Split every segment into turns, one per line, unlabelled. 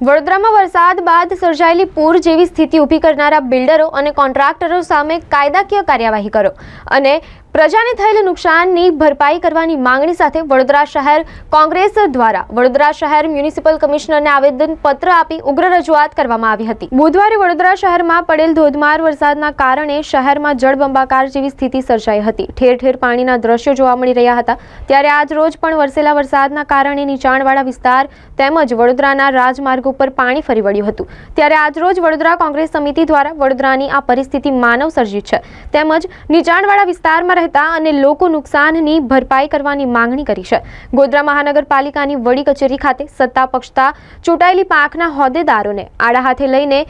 વડોદરામાં વરસાદ બાદ સર્જાયેલી પૂર જેવી સ્થિતિ ઊભી કરનારા બિલ્ડરો અને કોન્ટ્રાક્ટરો સામે કાયદાકીય કાર્યવાહી કરો અને પ્રજાને થયેલ નુકસાનની ભરપાઈ કરવાની માંગણી સાથે વડોદરા શહેર કોંગ્રેસ દ્વારા વડોદરા શહેર મ્યુનિસિપલ કમિશનરને આવેદન પત્ર આપી ઉગ્ર રજૂઆત કરવામાં આવી હતી. બુધવારે વડોદરા શહેરમાં પડેલ ધોધમાર વરસાદના કારણે શહેરમાં જળબંબાકાર જેવી સ્થિતિ સર્જાઈ હતી. ઠેર ઠેર પાણીના દ્રશ્યો જોવા મળી રહ્યા હતા. ત્યારે આજ રોજ પણ વરસેલા વરસાદના કારણે નીચાણવાળા વિસ્તાર તેમજ વડોદરાના રાજમાર્ગ ઉપર પાણી ફરી વળ્યું હતું. ત્યારે આજરોજ વડોદરા કોંગ્રેસ સમિતિ દ્વારા વડોદરાની આ પરિસ્થિતિ માનવ સર્જિત છે. તેમજ નીચાણવાળા વિસ્તારમાં રહેતા અને લોકો નુકસાનની ભરપાઈ કરવાની માંગણી કરી છે. ગોધરા મહાનગરપાલિકાની વડી કચેરી ખાતે સત્તા પક્ષતા ચૂંટાયેલી પાંખના હોદ્દેદારોને આડા હાથે લઈને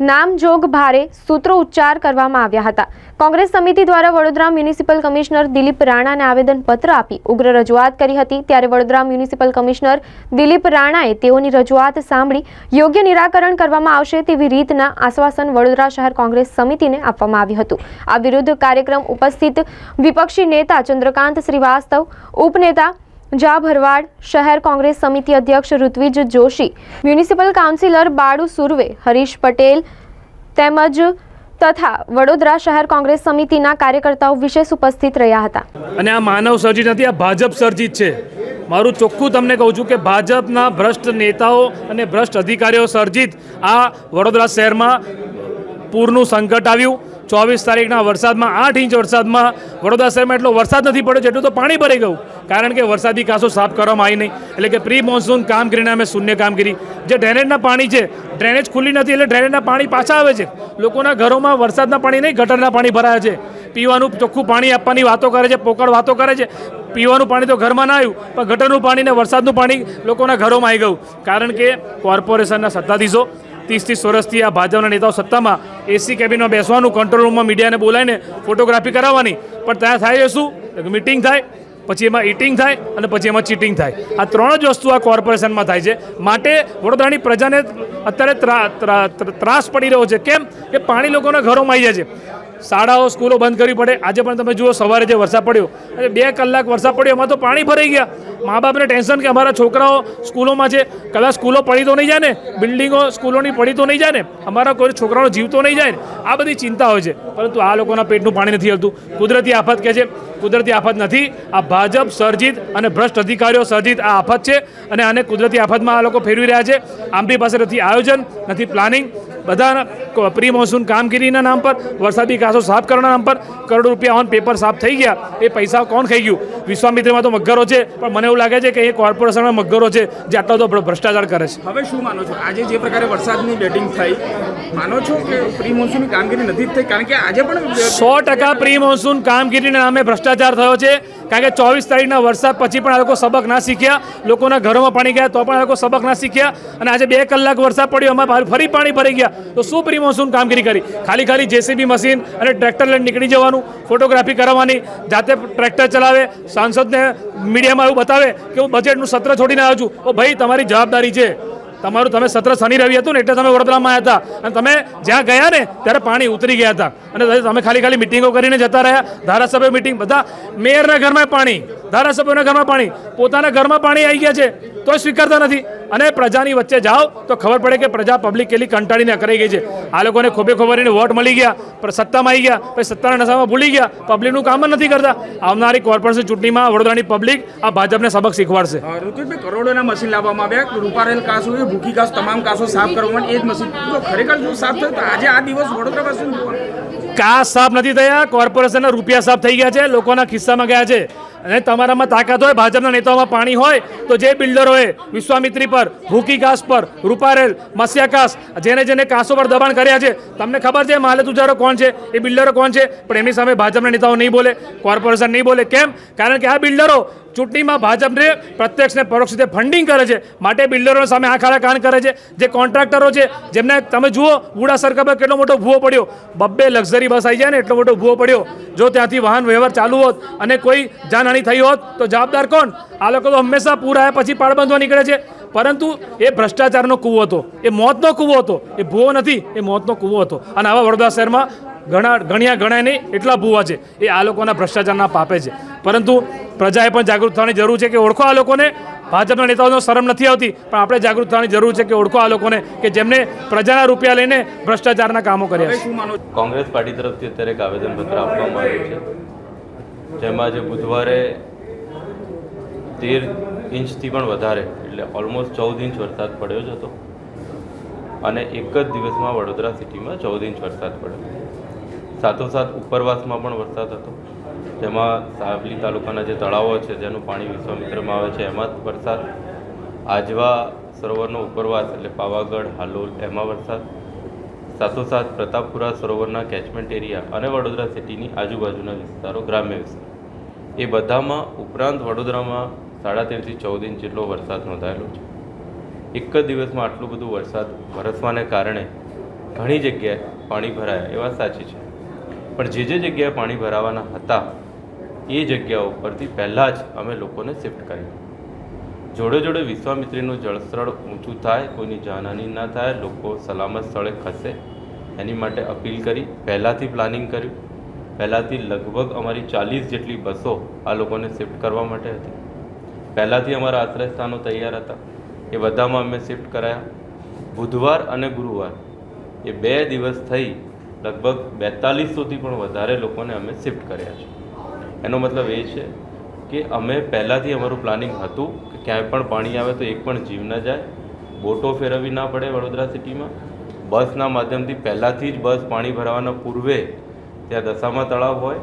નામજોગ ભારે સૂત્રો ઉચ્ચાર કરવામાં આવ્યા હતા. કોંગ્રેસ સમિતિ દ્વારા વડોદરા મ્યુનિસિપલ કમિશનર દિલીપ રાણાને આવેદનપત્ર આપી ઉગ્ર રજૂઆત કરી હતી. ત્યારે વડોદરા મ્યુનિસિપલ કમિશનર દિલીપ રાણાએ તેઓની રજૂઆત સાંભળી યોગ્ય નિરાકરણ કરવામાં આવશે તેવી રીતના આશ્વાસન વડોદરા શહેર કોંગ્રેસ સમિતિને આપવામાં આવ્યું હતું. આ વિરુદ્ધ કાર્યક્રમ ઉપસ્થિત વિપક્ષી નેતા ચંદ્રકાંત શ્રીવાસ્તવ, ઉપનેતા જા ભરવાડ શહેર કોંગ્રેસ સમિતિ અધ્યક્ષ ઋત્વિજ જોશી, મ્યુનિસિપલ કાઉન્સિલર બાળુ સુરવે, હરીશ પટેલ તેમજ તથા વડોદરા શહેર કોંગ્રેસ સમિતિના કાર્યકર્તાઓ વિશેષ ઉપસ્થિત રહ્યા હતા.
અને આ માનવ સર્જિત નથી, આ ભાજપ સર્જિત છે. મારું ચોખ્ખું તમને કહું છું કે ભાજપના ભ્રષ્ટ નેતાઓ અને ભ્રષ્ટ અધિકારીઓ સર્જિત આ વડોદરા શહેરમાં પૂરનું સંકટ આવ્યું. ચોવીસ તારીખના વરસાદમાં, આઠ ઇંચ વરસાદમાં. વડોદરા શહેરમાં એટલો વરસાદ નથી પડ્યો જેટલું તો પાણી ભરાઈ ગયું. કારણ કે વરસાદી કાંસો સાફ કરવામાં આવી નહીં. એટલે કે પ્રી મોન્સૂન કામગીરીને અમે શૂન્ય કામગીરી. જે ડ્રેનેજના પાણી છે ડ્રેનેજ ખુલ્લી નથી એટલે ડ્રેનેજના પાણી પાછા આવે છે. લોકોના ઘરોમાં વરસાદના પાણી નહીં, ગટરના પાણી ભરાયા છે. પીવાનું ચોખ્ખું પાણી આપવાની વાતો કરે છે, પોકળ વાતો કરે છે. પીવાનું પાણી તો ઘરમાં ના આવ્યું, પણ ગટરનું પાણી ને વરસાદનું પાણી લોકોના ઘરોમાં આવી ગયું. કારણ કે કોર્પોરેશનના સત્તાધીશો ત્રીસ ત્રીસ વર્ષથી આ ભાજપના નેતાઓ સત્તામાં એસી કેબિનમાં બેસવાનું કંટ્રોલ રૂમમાં મીડિયાને બોલાવીને ફોટોગ્રાફી કરાવવાની. પણ ત્યાં થાય શું? મિટિંગ થાય, પછી એમાં ઇટિંગ થાય, અને પછી એમાં ચીટિંગ થાય. આ ત્રણ જ વસ્તુ આ કોર્પોરેશનમાં થાય છે. માટે વડોદરાની પ્રજાને અત્યારે ત્રા- ત્રા- ત્રા- ત્રાસ પડી રહ્યો છે. કેમ? કે પાણી લોકોના ઘરોમાં આવી જાય છે. શાળાઓ, સ્કૂલો બંધ કરવી પડે. આજે પણ તમે જુઓ, સવારે જે વરસાદ પડ્યો, અને બે કલાક વરસાદ પડ્યો, એમાં તો પાણી ભરાઈ ગયા. મા બાપને ટેન્શન કે અમારા છોકરાઓ સ્કૂલોમાં છે કદાચ સ્કૂલો પડી તો નહીં જાય ને, બિલ્ડિંગો સ્કૂલોની પડી તો નહીં જાય ને, અમારા કોઈ છોકરાઓ જીવતો નહીં જાય ને, આ બધી ચિંતા હોય છે. પરંતુ આ લોકોના પેટનું પાણી નથી હલતું. કુદરતી આફત કહે છે, કુદરતી આફત નથી. આ ભાજપ, સર્જિત અને ભ્રષ્ટ અધિકારીઓ સર્જિત આ આફત છે અને આને કુદરતી આફતમાં આ લોકો ફેરવી રહ્યા છે. આમની પાસે નથી આયોજન, નથી પ્લાનિંગ. બધા પ્રી મોન્સૂન કામગીરીના નામ પર વરસાદી કાંસો સાફ કરવાના નામ પર કરોડો રૂપિયા ઓન પેપર સાફ થઈ ગયા. એ પૈસા કોણ ખાઈ ગયું? વિશ્વામિત્રમાં તો મગરો છે પણ મને એવું લાગે છે કે એ કોર્પોરેશનમાં મગરો છે જે આટલો તો ભ્રષ્ટાચાર કરે છે.
હવે શું માનો છો? આજે જે પ્રકારે વરસાદની બેટિંગ થઈ માનો છો કે પ્રી મોન્સૂનની કામગીરી નથી થઈ? કારણ કે આજે પણ
સો ટકા પ્રી મોન્સૂન કામગીરીના નામે ભ્રષ્ટાચાર થયો છે. કારણ કે ચોવીસ તારીખના વરસાદ પછી પણ આ લોકો સબક ના શીખ્યા, લોકોના ઘરોમાં પાણી ગયા તો પણ આ લોકો સબક ના શીખ્યા અને આજે બે કલાક વરસાદ પડ્યો એમાં ફરી પાણી ભરી ગયા. તો શું પ્રી મોન્સૂન કામગીરી કરી? ખાલી ખાલી જેસીબી મશીન અને ટ્રેક્ટર લઈને નીકળી જવાનું, ફોટોગ્રાફી કરાવવાની, જાતે ટ્રેક્ટર ચલાવે, સાંસદને મીડિયામાં એવું બતાવે કે હું બજેટનું સત્ર છોડીને આવ્યો છું. ભાઈ, તમારી જવાબદારી છે. તમારું તમે સત્ર શનિ રવિ હતું ને એટલે તમે વડોદરામાં આવ્યા હતા. અને તમે જ્યાં ગયા ને ત્યારે પાણી ઉતરી ગયા હતા. અને તમે ખાલી ખાલી મિટિંગો કરીને જતા રહ્યા. ધારાસભ્ય મિટિંગ બધા મેયરના ઘરમાં પાણી. ધારાસભ્યોના ઘરમાં પાણી. પોતાના ઘરમાં પાણી આવી ગયા છે. તો સ્વીકારતા નથી. અને પ્રજાની વચ્ચે જાઓ તો ખબર પડે કે પ્રજા પબ્લિક કેટલી કંટાળીને અકરાઈ ગઈ છે. આ લોકોને ખોબે ખોબરીને વોટ મળી ગયા પણ સત્તામાં આવી ગયા પછી સત્તાના નશામાં ભૂલી ગયા. પબ્લિકનું કામ જ નથી કરતા. આવનારી કોર્પોરેશન ચૂંટણીમાં વડોદરાની પબ્લિક આ ભાજપને સબક શીખવાડશે.
અ, ઋતુજભાઈ કરોડોના મશીન લાવવામાં આવ્યા. રૂપારેલ કાસો ભૂખી કાસ તમામ કાસો સાફ કરવામાં એ જ મશીન ખરેખર જો સાફ થયું? તો આજે આ દિવસ વડોદરા જોવાનું?
કાસ સાફ નથી થયા, કોર્પોરેશનના રૂપિયા સાફ થઈ ગયા છે, લોકોના ખિસ્સામાં ગયા છે. અને તમારામાં તાકાત હોય, ભાજપના નેતાઓમાં પાણી હોય, તો જે બિલ્ડરોએ વિશ્વામિત્રી પર, ભૂકી કાસ પર, રૂપારેલ મત્સ્યાકાસ જેને જેને કાસો પર દબાણ કર્યા છે, તમને ખબર છે માલે તુજારો કોણ છે? એ બિલ્ડરો કોણ છે? પણ એમની સામે ભાજપના નેતાઓ નહીં બોલે, કોર્પોરેશન નહીં બોલે. કેમ? કારણ કે આ બિલ્ડરો ચૂંટણીમાં ભાજપને પ્રત્યક્ષ ને પરોક્ષ રીતે ફંડિંગ કરે છે, માટે બિલ્ડરો સામે આંખ આડા કાન કરે છે, જે કોન્ટ્રાક્ટરો છે, જેમને તમે જુઓ, બુડા સરકાર પર કેટલો મોટો ભૂવો પડ્યો. બબ્બે લક્ઝરી બસ આવી જાય ને, એટલો મોટો ભૂવો પડ્યો. જો ત્યાંથી વાહન વ્યવહાર ચાલુ હોત અને કોઈ જાનહાની થઈ હોત, તો જવાબદાર કોણ? આ લોકો તો હંમેશા પૂરા પછી પાળ બાંધવા નીકળે છે. પરંતુ એ ભ્રષ્ટાચારનો કૂવો હતો. એ મોતનો કૂવો હતો. એ ભૂવો નથી, એ મોતનો કૂવો હતો. અને આવા વડોદરા શહેરમાં ઘણા, ગણ્યા ગણાય નહીં એટલા ભૂવા છે. એ આ લોકોના ભ્રષ્ટાચારના પાપે છે. પરંતુ પ્રજાએ પણ જાગૃત થવાની જરૂર છે કે ઓળખો આ લોકોને. ભાજપના નેતાઓનો શરમ નથી આવતી, પણ આપણે જાગૃત થવાની જરૂર છે કે ઓળખો આ લોકોને કે જેમને પ્રજાના રૂપિયા લઈને ભ્રષ્ટાચારના કામો કર્યા છે.
કોંગ્રેસ પાર્ટી તરફથી અત્યારે એક આવેદનપત્ર આપવામાં આવ્યું છે. જેમાં જે બુધવારે તેર ઇંચથી પણ વધારે, એટલે ઓલમોસ્ટ ચૌદ ઇંચ વરસાદ પડ્યો જ હતો. અને એક જ દિવસમાં વડોદરા સિટીમાં ચૌદ ઇંચ વરસાદ પડ્યો. સાથોસાથ ઉપરવાસમાં પણ વરસાદ હતો. જેમાં સાવલી તાલુકાના જે તળાવો છે, જેનું પાણી વિશ્વામિત્રમાં આવે છે, એમાં વરસાદ. આજવા સરોવરનો ઉપરવાસ એટલે પાવાગઢ, હાલોલ, એમાં વરસાદ. સાથોસાથ પ્રતાપપુરા સરોવરના કેચમેન્ટ એરિયા અને વડોદરા સિટીની આજુબાજુના વિસ્તારો ગ્રામ્ય વિસ્તાર. એ બધામાં ઉપરાંત વડોદરામાં સાડા તેરથી ચૌદ ઇંચ જેટલો વરસાદ નોંધાયેલો છે. એક જ દિવસમાં આટલું બધું વરસાદ વરસવાને કારણે ઘણી જગ્યાએ પાણી ભરાયા, એ વાત સાચી છે. પણ જે જે જગ્યાએ પાણી ભરાવાના હતા, એ જગ્યાઓ પરથી પહેલાં જ અમે લોકોને શિફ્ટ કર્યું જોડે જોડે વિશ્વામિત્રીનું જળસ્થળ ઊંચું થાય, કોઈની જાનહાની ના થાય, લોકો સલામત સ્થળે ખસે. એની માટે અપીલ કરી, પહેલાંથી પ્લાનિંગ કર્યું. પહેલાંથી લગભગ અમારી ચાલીસ જેટલી બસો આ લોકોને શિફ્ટ કરવા માટે હતી. પહેલાંથી અમારા આશ્રય સ્થાનો તૈયાર હતા. એ બધામાં અમે શિફ્ટ કરાયા. બુધવાર અને ગુરુવાર. એ બે દિવસ થઈ લગભગ બેતાલીસ સુધી પણ વધારે લોકોને અમે શિફ્ટ કર્યા છે. એનો મતલબ એ છે કે અમે પહેલાંથી અમારું પ્લાનિંગ હતું કે ક્યાંય પણ પાણી આવે તો એક પણ જીવ ન જાય. બોટો ફેરવવી ના પડે વડોદરા સિટીમાં બસના માધ્યમથી પહેલાંથી જ બસ પાણી ભરાવાના પૂર્વે ત્યાં દશામા તળાવ હોય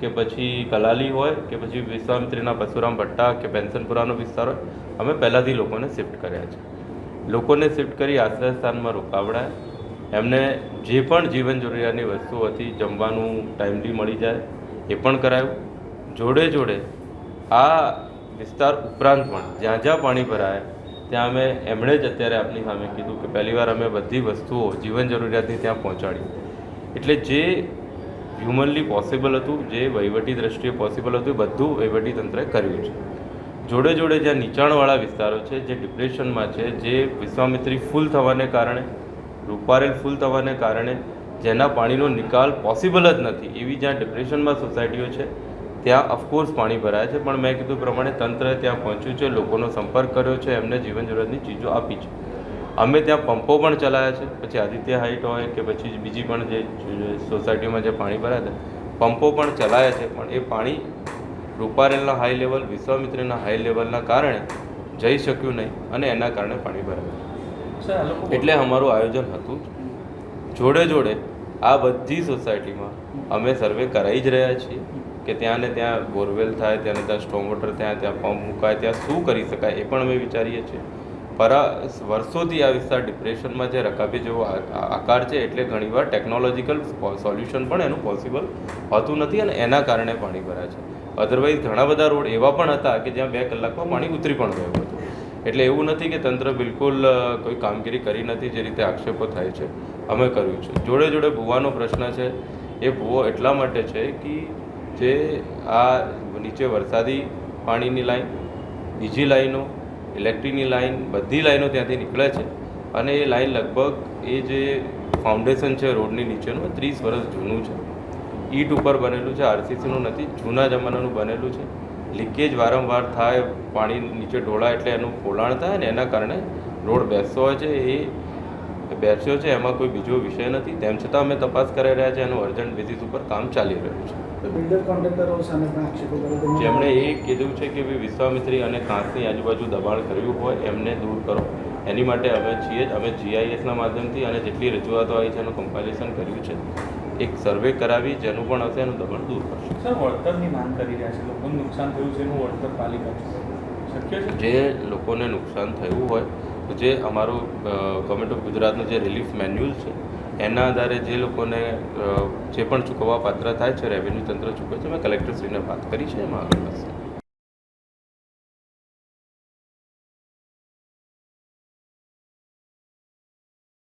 કે પછી કલાલી હોય કે પછી વિશ્વામિત્રીના પશુરામ ભટ્ટા કે પેન્શનપુરાનો વિસ્તાર હોય, અમે પહેલાંથી લોકોને શિફ્ટ કર્યા છે. લોકોને શિફ્ટ કરી આશ્રય સ્થાનમાં રોકાવડાય. એમને જે પણ જીવન જરૂરિયાતની વસ્તુ હતી, જમવાનું ટાઈમલી મળી જાય, એ પણ કરાયું. જોડે જોડે આ વિસ્તાર ઉપરાંત પણ જ્યાં જ્યાં પાણી ભરાય, ત્યાં અમે એમણે જ અત્યારે આપની સામે કીધું કે પહેલીવાર અમે બધી વસ્તુઓ જીવન જરૂરિયાતની ત્યાં પહોંચાડી. એટલે જે હ્યુમનલી પોસિબલ હતું, જે વહીવટી દ્રષ્ટિએ પોસિબલ હતું બધું વહીવટી તંત્રએ કર્યું છે. જોડે જોડે જ્યાં નીચાણવાળા વિસ્તારો છે, જે ડિપ્રેશનમાં છે, જે વિશ્વામિત્રી ફૂલ થવાને કારણે રૂપારેલ ફૂલ થવાને કારણે જેના પાણીનો નિકાલ પોસિબલ જ નથી. એવી જ્યાં ડિપ્રેશનમાં સોસાયટીઓ છે, ત્યાં ઓફકોર્સ પાણી ભરાય છે. પણ મેં કીધું પ્રમાણે તંત્ર ત્યાં પહોંચ્યું છે, લોકોનો સંપર્ક કર્યો છે, એમને જીવન જરૂરિયાતની ચીજો આપી છે. અમે ત્યાં પંપો પણ ચલાવ્યા છે. પછી આદિત્ય હાઇટ હોય કે પછી બીજી પણ જે સોસાયટીમાં જે પાણી ભરાય છે પંપો પણ ચલાવ્યા છે. પણ એ પાણી રૂપારેલના હાઈ લેવલ વિશ્વામિત્રીના હાઈ લેવલના કારણે જઈ શક્યું નહીં અને એના કારણે પાણી ભરાયું. એટલે અમારું આયોજન હતું. જોડે જોડે આ બધી સોસાયટીમાં અમે સર્વે કરાવી જ રહ્યા છીએ કે ત્યાં ને ત્યાં બોરવેલ થાય, ત્યાં ને ત્યાં સ્ટોમ વોટર ત્યાં ત્યાં પંપ મુકાય, ત્યાં શું કરી શકાય એ પણ અમે વિચારીએ છીએ. પરા વર્ષોથી આ વિસ્તાર ડિપ્રેશનમાં જે રકાબી જેવો આકાર છે, એટલે ઘણીવાર ટેકનોલોજીકલ સોલ્યુશન પણ એનું પોસિબલ હોતું નથી અને એના કારણે પાણી ભરાય છે. અધરવાઇઝ ઘણા બધા રોડ એવા પણ હતા કે જ્યાં બે કલાકમાં પાણી ઉતરી પણ ગયું હતું. એટલે એવું નથી કે તંત્ર બિલકુલ કોઈ કામગીરી કરી નથી જે રીતે આક્ષેપો થાય છે. અમે કર્યું છે. જોડે જોડે ભૂવાનો પ્રશ્ન છે. એ ભૂવો એટલા માટે છે કે જે આ નીચે વરસાદી પાણીની લાઈન, બીજી લાઈનો, ઇલેક્ટ્રિકની લાઈન, બધી લાઈનો ત્યાંથી નીકળે છે. અને એ લાઈન લગભગ એ જે ફાઉન્ડેશન છે રોડની નીચેનું ત્રીસ વર્ષ જૂનું છે. ઈટ ઉપર બનેલું છે. આરસીસીનું નથી. જૂના જમાનાનું બનેલું છે. લીકેજ વારંવાર થાય પાણી નીચે ઢોળાય એટલે એનું પોલાણ થાય ને એના કારણે રોડ બેસતો હોય છે. એ બેસ્યો છે એમાં કોઈ બીજો વિષય નથી. તેમ છતાં અમે તપાસ કરાવી રહ્યા છે એનું અર્જન્ટ બેસિસ ઉપર કામ ચાલી રહ્યું છે. જેમણે એ કીધું છે કે ભાઈ વિશ્વામિત્રી અને કાંસની આજુબાજુ દબાણ કર્યું હોય એમને દૂર કરો. એની માટે અમે છીએ જ. અમે જીઆઈએસના માધ્યમથી અને જેટલી રજૂઆતો આવી છે એનું કમ્પાઇલેશન કર્યું છે. એક સર્વે કરાવી જેનું પણ હશે એનું દબાણ દૂર કરશે.
સર વળતરની માંગ કરી રહ્યા છે. લોકોને નુકસાન થયું છે એનું વળતર પાલિકા. શક્ય છે?
જે લોકોને નુકસાન થયું હોય તો જે અમારું ગવર્મેન્ટ ઓફ ગુજરાતનું જે રિલીફ મેન્યુઅલ છે એના આધારે જે લોકોને જે પણ ચૂકવવા પાત્ર થાય છે રેવન્યુ તંત્ર ચૂકવે છે મેં કલેક્ટરશ્રીને વાત કરી છે એમાં આગળ વધશે.